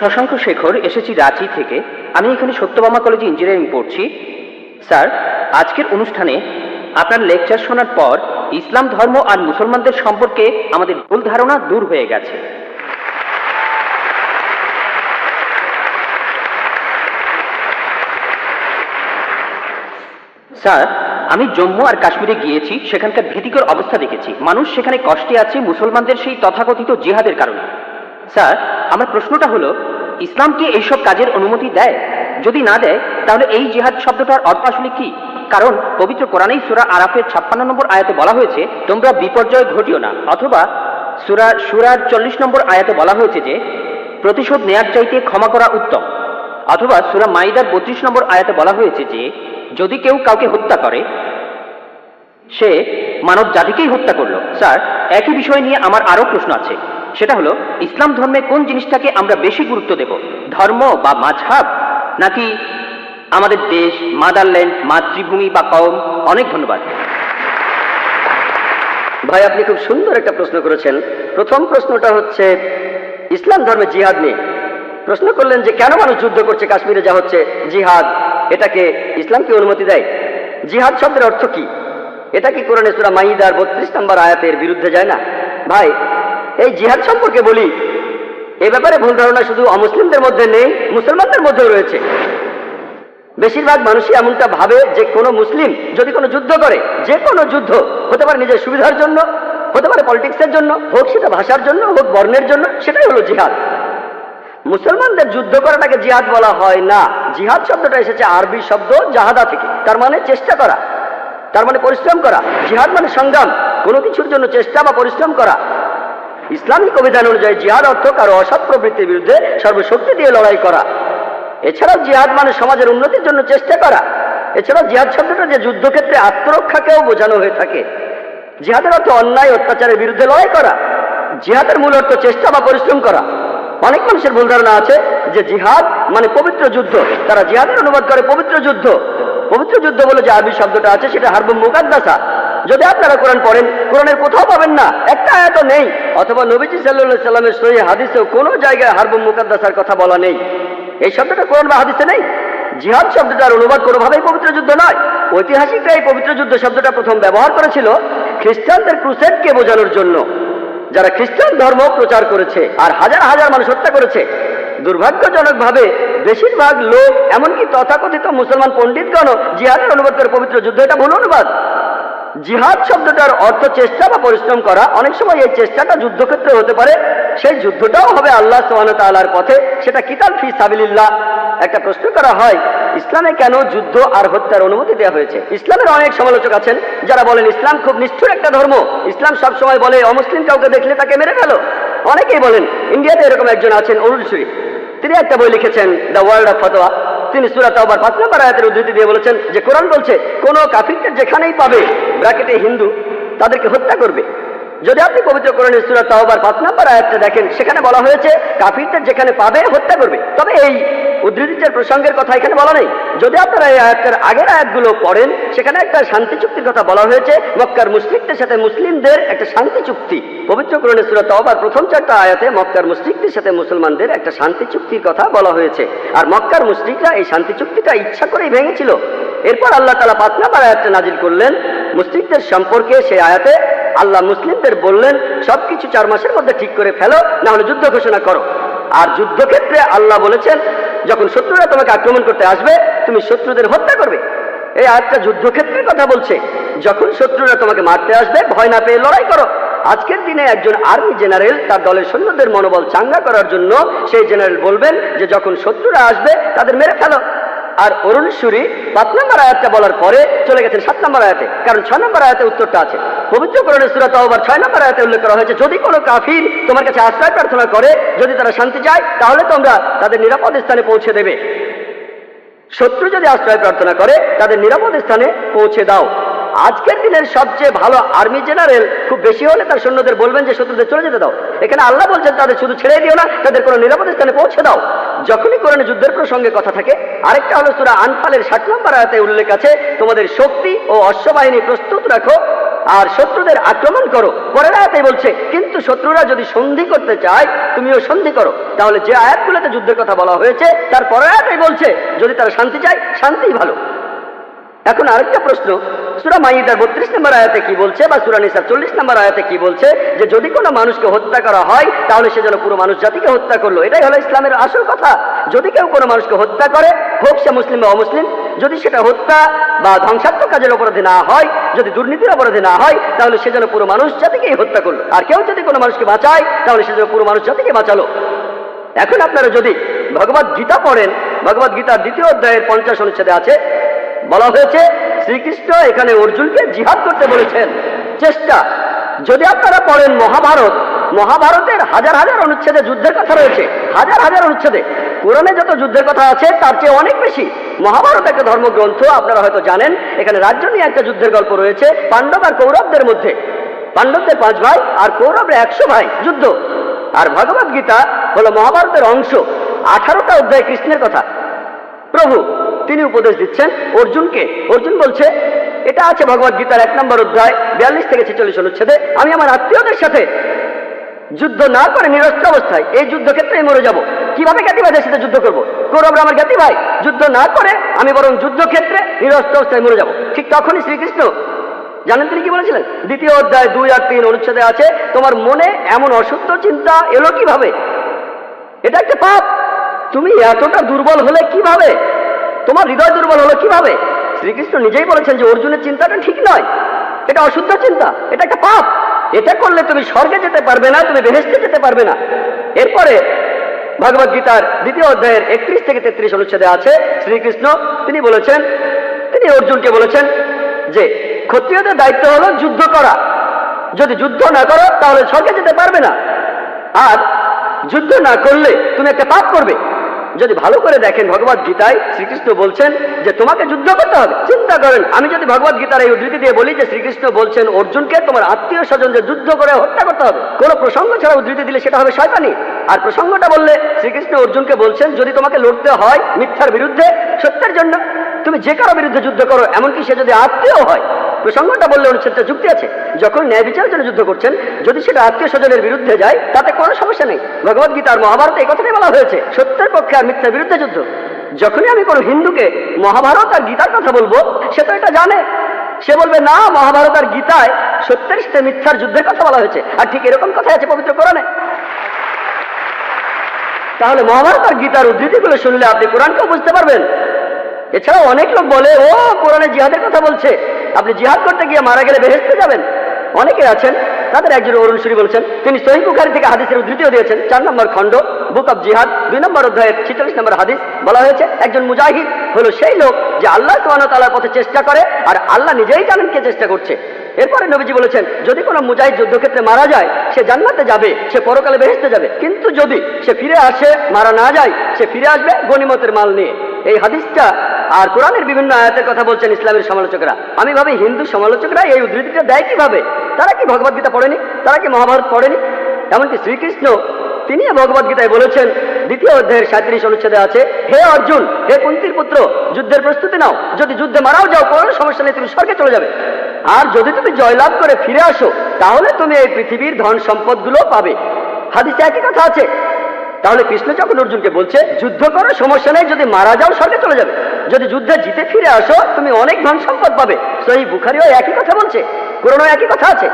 শশাঙ্ক শেখর, এসেছি রাঁচি থেকে। আমি এখানে সত্যবামা কলেজে ইঞ্জিনিয়ারিং পড়ছি। স্যার, আজকের অনুষ্ঠানে আপনার লেকচার শোনার পর ইসলাম ধর্ম আর মুসলমানদের সম্পর্কে আমাদের ভুল ধারণা দূর হয়ে গেছে। স্যার, আমি জম্মু আর কাশ্মীরে গিয়েছি, সেখানকার ভীতিকর অবস্থা দেখেছি। মানুষ সেখানে কষ্টে আছে, মুসলমানদের সেই তথাকথিত জিহাদের কারণে। স্যার, আমার প্রশ্নটা হলো ইসলাম কি এইসব কাজের অনুমতি দেয়? যদি না দেয়, তাহলে এই জিহাদ শব্দটার অর্থ আসলে কি? কারণ পবিত্র কোরআনেই সুরা আরাফের ছাপ্পান্ন নম্বর আয়াতে বলা হয়েছে, তোমরা বিপর্যয় ঘটিও না। অথবা সুরা সুরার চল্লিশ নম্বর আয়াতে বলা হয়েছে যে, প্রতিশোধ নেয়ার চাইতে ক্ষমা করা উত্তম। অথবা সুরা মাইদার বত্রিশ নম্বর আয়াতে বলা হয়েছে যে, যদি কেউ কাউকে হত্যা করে, সে মানব জাতিকেই হত্যা করল। স্যার, একই বিষয় নিয়ে আমার আরও প্রশ্ন আছে। সেটা হলো, ইসলাম ধর্মে কোন জিনিসটাকে আমরা বেশি গুরুত্ব দেব? ধর্ম বা মাঝহাব? নাকি আমাদের দেশ, মাদারল্যান্ড, মাতৃভূমি বা কম অনেক ধন্যবাদ। ভাই, আপনি খুব সুন্দর একটা প্রশ্ন করেছেন। প্রথম প্রশ্নটা হচ্ছে, ইসলাম ধর্মে জিহাদ নিয়ে প্রশ্ন করলেন যে, কেন মানুষ যুদ্ধ করছে, কাশ্মীরে যা হচ্ছে? জিহাদ এটাকে ইসলাম কি অনুমতি দেয়? জিহাদ শব্দের অর্থ কি? এটা কি কোরআনে সুরা মাইদার বত্রিশ নম্বর আয়াতের বিরুদ্ধে যায় না? ভাই এই জিহাদ সম্পর্কে বলি। এ ব্যাপারে ভুল ধারণা শুধু অমুসলিমদের মধ্যে নেই, মুসলমানদের মধ্যেও রয়েছে। বেশিরভাগ মানুষই এমনটা ভাবে যে কোনো মুসলিম যদি কোনো যুদ্ধ করে, যে কোনো যুদ্ধ হতে পারে নিজের সুবিধার জন্য, হতে পারে পলিটিক্সের জন্য, হোক সেটা ভাষার জন্য, হোক বর্ণের জন্য, সেটাই হলো জিহাদ। মুসলমানদের যুদ্ধ করাটাকে জিহাদ বলা হয় না। জিহাদ শব্দটা এসেছে আরবি শব্দ জাহাদা থেকে। তার মানে চেষ্টা করা। তার মানে পরিশ্রম করা। জিহাদ মানে সংগ্রাম। কোনো কিছুর জন্য চেষ্টা বা পরিশ্রম করা। ইসলামিক অভিধান অনুযায়ী জিহাদ অর্থ কারও অসৎ প্রবৃত্তির বিরুদ্ধে সর্বশক্তি দিয়ে লড়াই করা। এছাড়াও জিহাদ মানে সমাজের উন্নতির জন্য চেষ্টা করা। এছাড়াও জিহাদ শব্দটা যে যুদ্ধক্ষেত্রে আত্মরক্ষাকেও বোঝানো হয়ে থাকে। জিহাদের অর্থ অন্যায়, অত্যাচারের বিরুদ্ধে লড়াই করা। জিহাদের মূল অর্থ চেষ্টা বা পরিশ্রম করা। অনেক মানুষের ভুল ধারণা আছে যে জিহাদ মানে পবিত্র যুদ্ধ। তারা জিহাদের অনুবাদ করে পবিত্র যুদ্ধ। পবিত্র যুদ্ধ বলে যে আরবি শব্দটা আছে, সেটা হারবুম মুকাদ্দাসা। যদি আপনারা কোরআন পড়েন, কোরআনের কোথাও পাবেন না। একটা আয়াত নেই। অথবা নবীজি সাল্লাহ সাল্লামের সহি হাদিসেও কোনো জায়গায় হারবুম মুকাদ্দাসার কথা বলা নেই। এই শব্দটা কোরআন বা হাদিসে নেই। জিহাদ শব্দটার অনুবাদ কোনোভাবেই পবিত্র যুদ্ধ নয়। ঐতিহাসিকরা এই পবিত্র যুদ্ধ শব্দটা প্রথম ব্যবহার করেছিল খ্রিস্টানদের ক্রুসেডকে বোঝানোর জন্য। যারা খ্রিস্টান ধর্ম প্রচার করেছে আর হাজার হাজার মানুষ হত্যা করেছে, দুর্ভাগ্যজনকভাবে বেশিরভাগ লোক, এমনকি তথাকথিত মুসলমান পণ্ডিতগণও জিহাদের অনুবাদ করে পবিত্র যুদ্ধ। এটা ভুল অনুবাদ। জিহাদ শব্দটার অর্থ চেষ্টা বা পরিশ্রম করা। অনেক সময় এই চেষ্টাটা যুদ্ধক্ষেত্রে হতে পারে। সেই যুদ্ধটাও হবে আল্লাহ সোহান তালার পথে। সেটা কিতাল ফি সাবিলিল্লাহ। একটা প্রশ্ন করা হয়, ইসলামে কেন যুদ্ধ আর হত্যার অনুমতি দেওয়া হয়েছে? ইসলামের অনেক সমালোচক আছেন, যারা বলেন ইসলাম খুব নিষ্ঠুর একটা ধর্ম। ইসলাম সব সময় বলে অমুসলিম কাউকে দেখলে তাকে মেরে ফেলো। অনেকেই বলেন, ইন্ডিয়াতে এরকম একজন আছেন অরুণ তিনি একটা বই লিখেছেন, দ্য ওয়ার্ল্ড অফ ফতোয়া। তিনি সুরাত আবার পাঁচ নম্বর আয়াতের উদ্ধৃতি দিয়ে বলেছেন যে কোরআন বলছে, কোন কাফিরকে যেখানেই পাবে, ব্র্যাকেটে হিন্দু, তাদেরকে হত্যা করবে। যদি আপনি পবিত্র কোরআনের সুরাত আবার পাঁচ নম্বর আয়াতটা দেখেন, সেখানে বলা হয়েছে, কাফিরদের যেখানে পাবে, হত্যা করবে। তবে এই উদ্ধৃতির প্রসঙ্গের কথা এখানে বলা নেই। যদি আপনারা এই আয়াতের আগের আয়াতগুলো পড়েন, সেখানে একটা শান্তি চুক্তির কথা বলা হয়েছে। মক্কার মুসলিকদের সাথে মুসলিমদের একটা শান্তি চুক্তি। পবিত্র কোরআনের সুরাত তাওবার প্রথম চারটা আয়াতে মক্কার মুসলিকদের সাথে মুসলমানদের একটা শান্তি চুক্তির কথা বলা হয়েছে। আর মক্কার মুসলিকরা এই শান্তি চুক্তিটা ইচ্ছা করেই ভেঙেছিল। এরপর আল্লাহ তালা পাঁচ নাম্বার আয়াতটা নাজিল করলেন। মুসলিকদের সম্পর্কে সেই আয়াতে আল্লাহ মুসলিমদের বললেন, সবকিছু চার মাসের মধ্যে ঠিক করে ফেলো না হলে যুদ্ধ ঘোষণা করো। আর যুদ্ধক্ষেত্রে আল্লাহ বলেছেন যখন শত্রুরা তোমাকে আক্রমণ করতে আসবে, তুমি শত্রুদের হত্যা করবে। এই আয়াতটা যুদ্ধক্ষেত্রের কথা বলছে। যখন শত্রুরা তোমাকে মারতে আসবে, ভয় না পেয়ে লড়াই করো। আজকের দিনে একজন আর্মি জেনারেল তার দলের সৈন্যদের মনোবল চাঙ্গা করার জন্য সেই জেনারেল বলবেন যে, যখন শত্রুরা আসবে, তাদের মেরে ফেলো। আর অরুণ সুরি পাঁচ নম্বর আয়াতটা বলার পরে চলে গেছেন সাত নম্বর আয়াতে। কারণ ছয় নম্বর আয়াতে উত্তরটা আছে। পবিত্র করণের সুরাত আবার ছয় নম্বর আয়াতে উল্লেখ করা হয়েছে, যদি কোনো কাফির তোমার কাছে আশ্রয় প্রার্থনা করে, যদি তারা শান্তি চায়, তাহলে তোমরা তাদের নিরাপদ স্থানে পৌঁছে দেবে। শত্রু যদি আশ্রয় প্রার্থনা করে, তাদের নিরাপদ স্থানে পৌঁছে দাও। আজকের দিনের সবচেয়ে ভালো আর্মি জেনারেল খুব বেশি হলে তার সৈন্যদের বলবেন যে, শত্রুদের চলে যেতে দাও। এখানে আল্লাহ বলছেন, তাদের শুধু ছেড়ে দিও না, তাদের কোনো নিরাপদ স্থানে পৌঁছে দাও। যখনই কোরআনে যুদ্ধের প্রসঙ্গে কথা থাকে আরেকটা হলো সুরা আনফালের ষাট নম্বর আয়াতে উল্লেখ আছে, তোমাদের শক্তি ও অশ্ববাহিনী প্রস্তুত রাখো আর শত্রুদের আক্রমণ করো। পরের আয়াতে বলছে, কিন্তু শত্রুরা যদি সন্ধি করতে চায়, তুমিও সন্ধি করো। তাহলে যে আয়াতগুলোতে যুদ্ধের কথা বলা হয়েছে, তার পরের আয়াতে বলছে, যদি তারা শান্তি চায়, শান্তিই ভালো। এখন আরেকটা প্রশ্ন, সুরা মাইদার বত্রিশ নম্বর আয়াতে কি বলছে বা সুরা নিসার চল্লিশ নম্বর আয়াতে কি বলছে যে, যদি কোনো মানুষকে হত্যা করা হয়, তাহলে সে যেন পুরো মানুষ জাতিকে হত্যা করল? এটাই হলো ইসলামের আসল কথা। যদি কেউ কোনো মানুষকে হত্যা করে, হোক সে মুসলিম বা অমুসলিম, যদি সেটা হত্যা বা ধ্বংসাত্মক কাজের অপরাধে না হয়, যদি দুর্নীতির অপরাধে না হয়, তাহলে সে যেন পুরো মানুষ জাতিকেই হত্যা করল। আর কেউ যদি কোনো মানুষকে বাঁচায়, তাহলে সে যেন পুরো মানুষ জাতিকে বাঁচালো। এখন আপনারা যদি ভগবত গীতা পড়েন, ভগবত গীতার দ্বিতীয় অধ্যায়ের পঞ্চাশ অনুচ্ছেদে আছে, বলা হয়েছে, শ্রীকৃষ্ণ এখানে অর্জুনকে জিহাদ করতে বলেছেন। চেষ্টা। যদি আপনারা পড়েন মহাভারত, মহাভারতের হাজার হাজার অনুচ্ছেদে যুদ্ধের কথা রয়েছে, হাজার হাজার অনুচ্ছেদে। কোরআনে যত যুদ্ধের কথা আছে, তার চেয়ে অনেক বেশি মহাভারত একটা ধর্মগ্রন্থ, আপনারা হয়তো জানেন। এখানে রাজ্য নিয়ে একটা যুদ্ধের গল্প রয়েছে, পাণ্ডব আর কৌরবদের মধ্যে। পাণ্ডবদের পাঁচ ভাই আর কৌরবরা একশো ভাই, যুদ্ধ। আর ভগবত গীতা হলো মহাভারতের অংশ। আঠারোটা অধ্যায় কৃষ্ণের কথা। প্রভু, তিনি উপদেশ দিচ্ছেন, অর্জুনকে। অর্জুন বলছে, এটা আছে ভগবত গীতার এক নম্বর অধ্যায়, বিয়াল্লিশ থেকে ছেচল্লিশ অনুচ্ছেদে। আমি আমার আত্মীয়দের সাথে যুদ্ধ না করে নিরস্ত্র অবস্থায়, এই যুদ্ধক্ষেত্রে মরে যাব। কীভাবে জ্ঞাতি ভাইদের সাথে যুদ্ধ করব? কৌরবরা আমার জ্ঞাতি ভাই যুদ্ধ না করে আমি বরং যুদ্ধক্ষেত্রে নিরস্ত্র অবস্থায় মরে যাব। ঠিক তখনই শ্রীকৃষ্ণ, জানেন তিনি কি বলেছিলেন? দ্বিতীয় অধ্যায় দুই আর তিন অনুচ্ছেদে আছে, তোমার মনে এমন অশুদ্ধ চিন্তা এলো কীভাবে? এটা একটা পাপ। তুমি এতটা দুর্বল হলে কীভাবে? তোমার হৃদয় দুর্বল হলো কীভাবে? শ্রীকৃষ্ণ নিজেই বলেছেন যে অর্জুনের চিন্তাটা ঠিক নয়। এটা অশুদ্ধ চিন্তা, এটা একটা পাপ। এটা করলে তুমি স্বর্গে যেতে পারবে না, তুমি বেহেস্তে যেতে পারবে না। এরপরে ভগবত গীতার দ্বিতীয় অধ্যায়ের একত্রিশ থেকে তেত্রিশ অনুচ্ছেদে আছে, শ্রীকৃষ্ণ তিনি বলেছেন, তিনি অর্জুনকে বলেছেন যে, ক্ষত্রিয়দের দায়িত্ব হলো যুদ্ধ করা। যদি যুদ্ধ না করো, তাহলে স্বর্গে যেতে পারবে না। আর যুদ্ধ না করলে তুমি একটা পাপ করবে। যদি ভালো করে দেখেন ভগবত গীতায় শ্রীকৃষ্ণ বলছেন যে তোমাকে যুদ্ধ করতে হবে চিন্তা করেন আমি যদি ভগবত গীতার এই উদ্ধৃতি দিয়ে বলি যে শ্রীকৃষ্ণ বলছেন, অর্জুনকে তোমার আত্মীয় স্বজন যে যুদ্ধ করে হত্যা করতে হবে। কোনো প্রসঙ্গ ছাড়া উদ্ধৃতি দিলে সেটা হবে শয়তানি। আর প্রসঙ্গটা বললে শ্রীকৃষ্ণ অর্জুনকে বলছেন, যদি তোমাকে লড়তে হয় মিথ্যার বিরুদ্ধে সত্যের জন্য তুমি যে কারও বিরুদ্ধে যুদ্ধ করো, এমনকি সে যদি আত্মীয় হয়, প্রসঙ্গটা বললে অনুচ্ছেদটা যুক্তি আছে। যখন ন্যায় বিচারের জন্য যুদ্ধ করছেন, যদি সেটা আত্মীয় স্বজনের বিরুদ্ধে যায়, তাতে কোনো সমস্যা নেই। ভগবত গীতার মহাভারতে এই কথাটাই বলা হয়েছে, সত্যের পক্ষে আর মিথ্যার বিরুদ্ধে যুদ্ধ। যখনই আমি কোনো হিন্দুকে মহাভারত আর গীতার কথা বলব, সে তো এটা জানে। সে বলবে, না, মহাভারত আর গীতায় সত্যের সাথে মিথ্যার যুদ্ধের কথা বলা হয়েছে। আর ঠিক এরকম কথা আছে পবিত্র কোরআনে। তাহলে মহাভারত আর গীতার উদ্ধৃতিগুলো শুনলে আপনি কোরআনকেও বুঝতে পারবেন। এছাড়াও অনেক লোক বলে, ও, কোরআনে জিহাদের কথা বলছে। আপনি জিহাদ করতে গিয়ে মারা গেলে বেহেস্তে যাবেন। অনেকে আছেন, তাদের একজন অরুণ সুরি বলছেন, তিনি সহি বুখারি থেকে হাদিসের উদ্ধৃতিও দিয়েছেন। চার নম্বর খণ্ড, বুক অব জিহাদ, দুই নম্বর অধ্যায়ের ছিচল্লিশ নম্বর হাদিস বলা হয়েছে, একজন মুজাহিদ হলো সেই লোক যে আল্লাহ সোহান তালার পথে চেষ্টা করে আর আল্লাহ নিজেই জানেন কে চেষ্টা করছে। এরপরে নবীজি বলেছেন, যদি কোনো মুজাহিদ যুদ্ধক্ষেত্রে মারা যায়, সে জান্নাতে যাবে, সে পরকালে বেহেস্তে যাবে। কিন্তু যদি সে ফিরে আসে, মারা না যায়, সে ফিরে আসবে গনিমতের মাল নিয়ে। এই হাদিসটা আর কোরআনের বিভিন্ন আয়াতের কথা বলছেন ইসলামের সমালোচকরা। আমি ভাবি হিন্দু সমালোচকরা এই উদ্ধৃতিটা দেয় কীভাবে? তারা কি ভগবত গীতা পড়েনি? তারা কি মহাভারত পড়েনি? এমনকি শ্রীকৃষ্ণ তিনি ভগবত গীতায় বলেছেন, দ্বিতীয় অধ্যায়ের সাঁত্রিশ অনুচ্ছেদে আছে, হে অর্জুন, হে কুন্তির পুত্র, যুদ্ধের প্রস্তুতি নাও। যদি যুদ্ধে মারাও যাও কোনো সমস্যা নেই, তুমি স্বর্গে চলে যাবে। আর যদি তুমি জয়লাভ করে ফিরে আসো, তাহলে তুমি এই পৃথিবীর ধন সম্পদগুলো পাবে। হাদিসে একই কথা আছে তাহলে কৃষ্ণ যখন অর্জুনকে বলছে, যুদ্ধ করো, সমস্যা নেই, যদি মারা যাও, স্বর্গে চলে যাবে। যদি যুদ্ধে জিতে ফিরে আসো, তুমি অনেক ধন সম্পদ পাবে। সেই বুখারিও একই কথা বলছে, কোরআনও একই কথা আছে।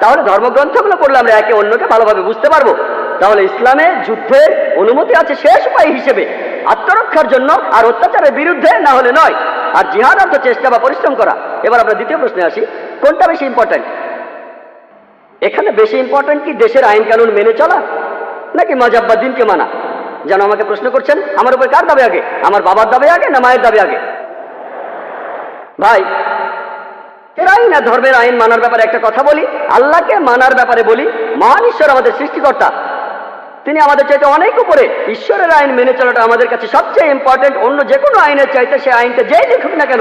তাহলে ধর্মগ্রন্থগুলো পড়লে আমরা একে অন্যকে ভালোভাবে বুঝতে পারব। তাহলে ইসলামে যুদ্ধের অনুমতি আছে শেষ উপায় হিসেবে। আত্মরক্ষার জন্য আর অত্যাচারের বিরুদ্ধে না হলে নয়। আর জিহাদ অর্থ চেষ্টা বা পরিশ্রম করা। এবার আমরা দ্বিতীয় প্রশ্নে আসি, কোনটা বেশি ইম্পর্ট্যান্ট এখানে বেশি ইম্পর্ট্যান্ট কি দেশের আইন কানুন মেনে চলা? নাকি মজাব বা দিনকে মানা। যেন আমাকে প্রশ্ন করছেন, আমার উপর কার দাবি আগে? আমার বাবার দাবি আগে না মায়ের দাবি আগে? ভাই এর আইন আর ধর্মের আইন মানার ব্যাপারে একটা কথা বলি? আল্লাহকে মানার ব্যাপারে বলি? মহান ঈশ্বর আমাদের সৃষ্টিকর্তা। তিনি আমাদের চাইতে অনেক উপরে। ঈশ্বরের আইন মেনে চলাটা আমাদের কাছে সবচেয়ে ইম্পর্টেন্ট অন্য যে কোনো আইনের চাইতে সে আইনটা যেই লিখুক না কেন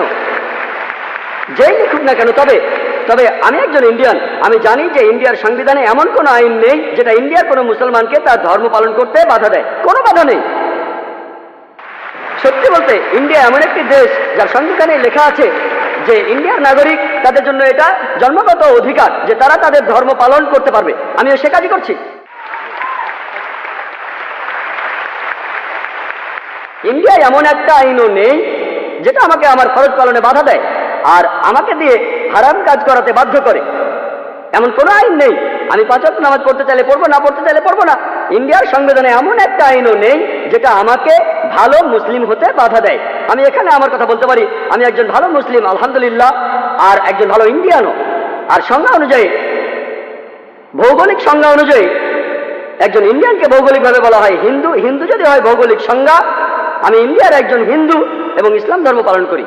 যেই লিখুক না কেন, তবে তবে আমি একজন ইন্ডিয়ান আমি জানি যে ইন্ডিয়ার সংবিধানে এমন কোনো আইন নেই যেটা ইন্ডিয়ার কোনো মুসলমানকে তার ধর্ম পালন করতে বাধা দেয়। কোনো বাধা নেই। সত্যি বলতে ইন্ডিয়া এমন একটি দেশ যার সংবিধানে লেখা আছে যে ইন্ডিয়ার নাগরিক তাদের জন্য এটা জন্মগত অধিকার যে তারা তাদের ধর্ম পালন করতে পারবে। আমিও সে কাজই করছি। ইন্ডিয়ায় এমন একটা আইনও নেই যেটা আমাকে আমার খরচ পালনে বাধা দেয়। আর আমাকে দিয়ে হারাম কাজ করাতে বাধ্য করে। এমন কোনো আইন নেই। আমি পাঁচ ওয়াক্ত নামাজ পড়তে চাইলে পড়ব, না পড়তে চাইলে পড়ব না। ইন্ডিয়ার সংবিধানে এমন একটা আইনও নেই, যেটা আমাকে ভালো মুসলিম হতে বাধা দেয়। আমি এখানে আমার কথা বলতে পারি, আমি একজন ভালো মুসলিম, আলহামদুলিল্লাহ, আর একজন ভালো ইন্ডিয়ানও। আর সংজ্ঞা অনুযায়ী, ভৌগোলিক সংজ্ঞা অনুযায়ী, একজন ইন্ডিয়ানকে ভৌগোলিকভাবে বলা হয় হিন্দু। হিন্দু যদি হয় ভৌগোলিক সংজ্ঞা, আমি ইন্ডিয়ার একজন হিন্দু এবং ইসলাম ধর্ম পালন করি।